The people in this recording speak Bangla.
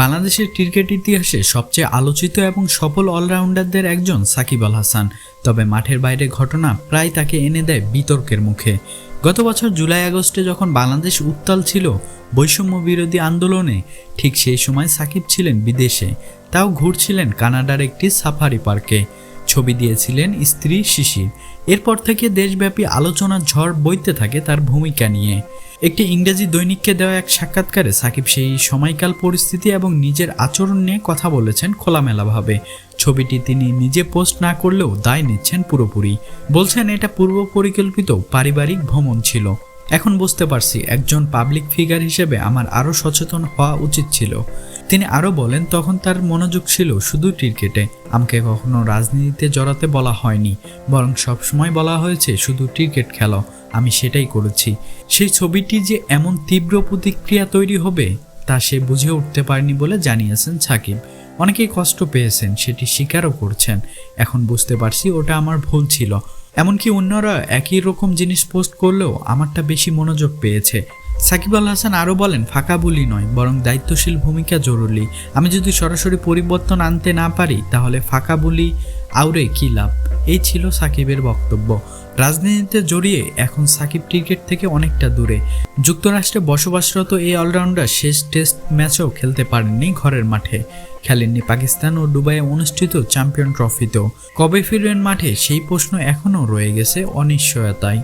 বাংলাদেশের ক্রিকেট ইতিহাসে সবচেয়ে আলোচিত এবং সফল অলরাউন্ডারদের একজন সাকিব আল হাসান। তবে মাঠের বাইরে ঘটনা প্রায় তাকে এনে দেয় বিতর্কের মুখে। গত বছর জুলাই আগস্টে যখন বাংলাদেশ উত্তাল ছিল বৈষম্য বিরোধী আন্দোলনে, ঠিক সেই সময় সাকিব ছিলেন বিদেশে। তাও ঘুরছিলেন কানাডার একটি সাফারি পার্কে। ছবি দিয়েছিলেন স্ত্রী শিশির এরপর থেকে দেশব্যাপী আলোচনার ঝড় বইতে থাকে তার ভূমিকা নিয়ে। একটি ইংরেজি দৈনিককে দেওয়া এক সাক্ষাৎকারে সাকিব সেই সময়কাল পরিস্থিতি এবং নিজের আচরণ নিয়ে কথা বলেছেন খোলামেলাভাবে। ছবিটি তিনি নিজে পোস্ট না করলেও দায় নিচ্ছেন পুরোপুরি। বলছেন, এটা পূর্ব পরিকল্পিত পারিবারিক ভ্রমণ ছিল। এখন বুঝতে পারছি, একজন পাবলিক ফিগার হিসেবে আমার আরও সচেতন হওয়া উচিত ছিল। তিনি আরও বলেন, তখন তার মনোযোগ ছিল শুধু ক্রিকেটে। আমাকে কখনো রাজনীতিতে জড়াতে বলা হয়নি, বরং সবসময় বলা হয়েছে, শুধু ক্রিকেট খেলো। আমি সেটাই করেছি। সেই ছবিটি যে এমন তীব্র প্রতিক্রিয়া তৈরি হবে, তা সে বুঝে উঠতে পারেনি বলে জানিয়েছেন সাকিব। অনেকেই কষ্ট পেয়েছেন, সেটি স্বীকারও করছেন। এখন বুঝতে পারছি ওটা আমার ভুল ছিল। এমনকি অন্যরা একই রকম জিনিস পোস্ট করলেও আমারটা বেশি মনোযোগ পেয়েছে। সাকিব আল হাসান আরও বলেন, ফাঁকা বলি নয়, বরং দায়িত্বশীল ভূমিকা জরুরি। আমি যদি সরাসরি পরিবর্তন আনতে না পারি, তাহলে ফাঁকা বলি আউরে কী লাভ? এই ছিল সাকিবের বক্তব্য। রাজনীতিতে জড়িয়ে এখন সাকিব ক্রিকেট থেকে অনেকটা দূরে। যুক্তরাষ্ট্রে বসবাসরত এই অলরাউন্ডার শেষ টেস্ট ম্যাচও খেলতে পারেননি ঘরের মাঠে। খেলেননি পাকিস্তান ও দুবাইয়ে অনুষ্ঠিত চ্যাম্পিয়ন ট্রফিতেও। কবে ফিরবেন মাঠে সেই প্রশ্ন এখনও রয়ে গেছে অনিশ্চয়তায়।